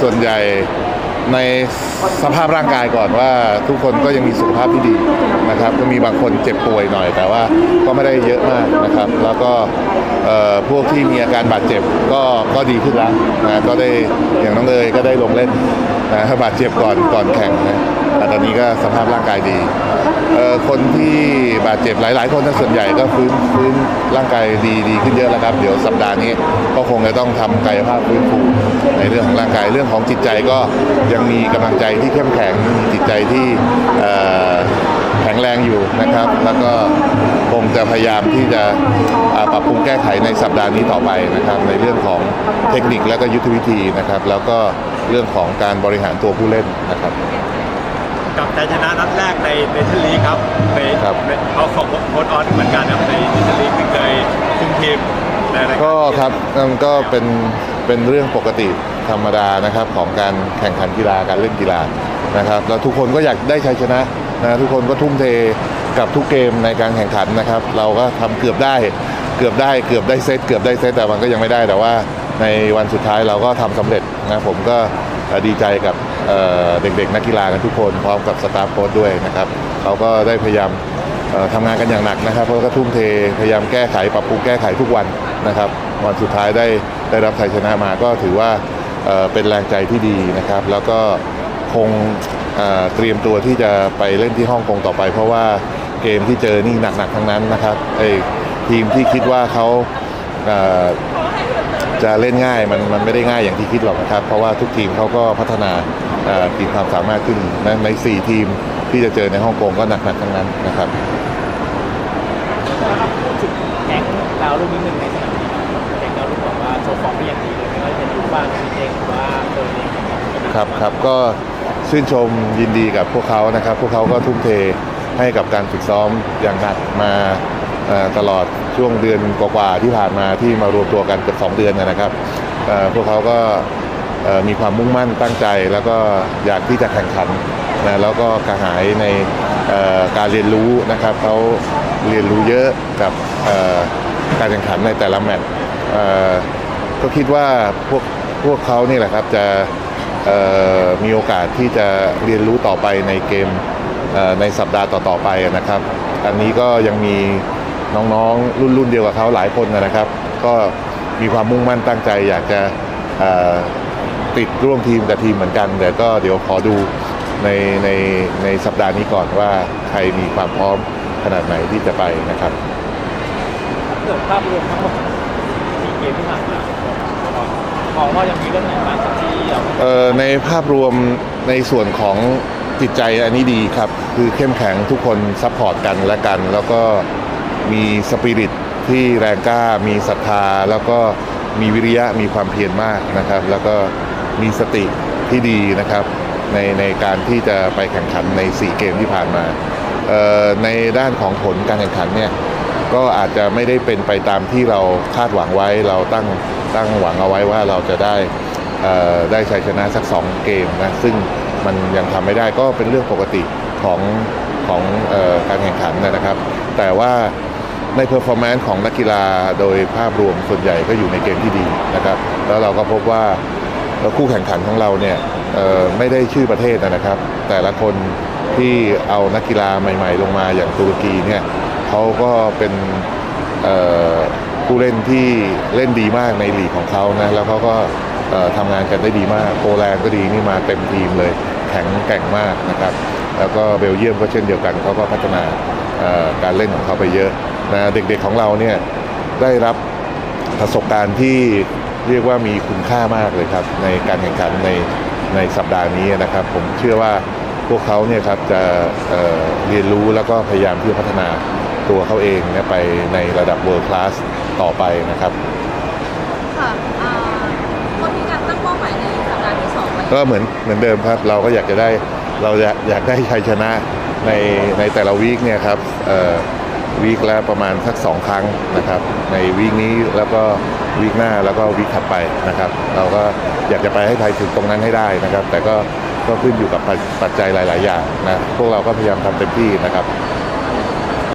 ส่วนใหญ่ในสภาพร่างกายก่อนว่าทุกคนก็ยังมีสุขภาพที่ดีนะครับ ก็มีบางคนเจ็บป่วยหน่อย แต่ว่าก็ไม่ได้เยอะมากนะครับ แล้วก็พวกที่มีอาการบาดเจ็บก็ก็ดีขึ้นแล้วนะก็ได้อย่างน้องเอยก็ได้ลงเล่นนะบาดเจ็บก่อนก่อนแข่งนะ แต่ตอนนี้ก็สภาพร่างกายดีคนที่บาดเจ็บหลาย ๆ คนถ้าส่วนใหญ่ก็ฟื้นฟื้นร่างกายดีดีขึ้นเยอะแล้วครับ เดี๋ยวสัปดาห์นี้ก็คงจะต้องทำกายภาพฟื้นฟูในเรื่องของร่างกายเรื่องของจิตใจก็ยังมีกำลังใจที่เข้มแข็งมีจิตใจที่แข็งแรงอยู่นะครับ แล้วก็คงจะพยายามที่จะปรับปรุงแก้ไขในสัปดาห์นี้ต่อไปนะครับ ในเรื่องของเทคนิคและก็ยุทธวิธีนะครับ แล้วก็เรื่องของการบริหารตัวผู้เล่นนะครับ กับใจชนะนัดแรกในเนชั่นลีกครับในครับ ในเอาของโค้ดออนเหมือนกันครับในเนชั่นลีกที่เคยคุมทีมในรายการก็ครับมันก็เป็นเป็นเรื่องปกติธรรมดานะครับของการแข่งขันกีฬาการเล่นกีฬานะครับแล้วทุกคนก็อยากได้ชัยชนะนะทุกคนก็ทุ่มเทกับทุกเกมในการแข่งขันนะครับ เราก็ทำเกือบได้เกือบได้เกือบได้เซตเกือบได้เซตแต่มันก็ยังไม่ได้แต่ว่าในวันสุดท้ายเราก็ทำสำเร็จนะผมก็เอ่อดีใจกับ เด็กๆนักกีฬากันทุกคนพร้อมกับสตาฟโค้ชด้วยนะครับเขาก็ได้พยายามเอ่อทำงานกันอย่างหนักนะครับเพราะก็ทุ่มเทพยายามแก้ไขปรับปรุงแก้ไขทุกวันนะครับวันสุดท้ายได้ได้รับชัยชนะมาก็ถือว่าเเป็นแรงใจที่ดีนะครับ แล้วก็คงเเตรียมตัวที่จะไปเล่นที่ฮ่องกงต่อไป เพราะว่าเกมที่เจอนี่หนักๆทั้งนั้นนะครับไอ้ทีมที่คิดว่าเขาเอ่อ จะเล่นง่ายมันมันไม่ได้ง่ายอย่างที่คิดหรอกนะครับ เพราะว่าทุกทีมเขาก็พัฒนาเอ่อทีมความสามารถขึ้นนะใน 4 ทีมที่จะเจอในฮ่องกงก็หนักๆทั้งนั้นนะครับพูดถึงแก๊งดาวรุ่งนิดนึงในสนามนี้ครับแก๊งดาวรุ่งบอกว่าโชว์ฟอร์มได้อย่างดีเลยไม่ว่าจะเป็นลูกบ้านทีเองหรือว่าเฟิร์นเองครับครับก็ชื่นชมยินดีกับพวกเขานะครับ พวกเขาก็ทุ่มเทให้กับการฝึกซ้อมอย่างหนักมาเอ่อ ตลอดช่วงเดือนกว่าๆที่ผ่านมาที่มารวมตัวกันเกือบสองเดือนนะครับพวกเขาก็มีความมุ่งมั่นตั้งใจ แล้วก็อยากที่จะแข่งขันนะแล้วก็กระหายในการเรียนรู้นะครับเขาเรียนรู้เยอะกับการแข่งขันในแต่ละแมตช์ก็คิดว่าพวกพวกเขานี่แหละครับจะมีโอกาสที่จะเรียนรู้ต่อไปในเกมในสัปดาห์ต่อๆไปนะครับ อันนี้ก็ยังมี น้องๆ รุ่นรุ่นๆเดียวกับเขาหลายคนนะครับ ก็มีความมุ่งมั่นตั้งใจ อยากจะเอ่อติดร่วมทีมกับทีมเหมือนกันแต่ก็เดี๋ยวขอดูในในในสัปดาห์นี้ก่อนว่าใครมีความพร้อมขนาดไหนที่จะไปนะครับเกิดภาพรวมทั้งหมดสี่เกมที่ผ่านมาขอว่ายังมีเรื่องไหนบ้างครับที่เราเอ่อในภาพรวมในส่วนของจิตใจอันนี้ดีครับ คือเข้มแข็งทุกคนซัพพอร์ตกันและกัน แล้วก็ มีสปิริตที่แรงกล้า มีศรัทธา แล้วก็มีวิริยะมีความเพียรมากนะครับ แล้วก็มีสติที่ดีนะครับในในการที่จะไปแข่งขันใน 4 เกมที่ผ่านมา ในด้านของผลการแข่งขันเนี่ยก็อาจจะไม่ได้เป็นไปตามที่เราคาดหวังไว้ เราตั้งตั้งหวังเอาไว้ว่าเราจะได้ได้ชัยชนะสัก 2 เกมนะซึ่งมันยังทำไม่ได้ก็เป็นเรื่องปกติของของออการแข่งขันนะครับ แต่ว่า ในเพอร์ฟอร์แมนซ์ของนักกีฬาโดยภาพรวมส่วนใหญ่ก็อยู่ในเกมที่ดีนะครับแล้วเราก็พบว่าคู่แข่งขันของเราเนี่ยไม่ได้ชื่อประเทศนะครับ แต่ละคนที่เอานักกีฬาใหม่ ๆ ลงมาอย่างตุรกีเนี่ยเขาก็เป็นผู้เล่นที่เล่นดีมากในลีกของเขานะแล้วเขาก็ทำงานกันได้ดีมากโปแลนด์ก็ดีนี่มาเต็มทีมเลยแข็งแกร่งมากนะครับ แล้วก็เบลเยียมก็เช่นเดียวกันเขาก็พัฒนา การเล่นของเขาไปเยอะนะเด็กๆของเราเนี่ยได้รับประสบการณ์ที่เรียกว่ามีคุณค่ามากเลยครับ ในการแข่งขันในในสัปดาห์นี้นะครับ ผมเชื่อว่าพวกเขาเนี่ยครับจะเอ่อเรียนรู้แล้วก็พยายามที่จะพัฒนาตัวเขาเองเนี่ยไปในระดับ world class ต่อไปนะครับค่ะอ่าคนมีการตั้งเป้าหมายในสัปดาห์ที่สองไว้ก็เหมือนเหมือนเดิมครับ เราก็อยากจะได้เราอยากอยากได้ชัยชนะ ในในแต่ละวีคเนี่ยครับเอ่อวีคละประมาณสักสองครั้งนะครับ ในวีคนี้แล้วก็วีคหน้าแล้วก็วีคถัดไปนะครับ เราก็อยากจะไปให้ไทยถึงตรงนั้นให้ได้นะครับ แต่ก็ก็ขึ้นอยู่กับปัจจัยหลาย ๆ อย่างนะพวกเราก็พยายามทำเต็มที่นะครับ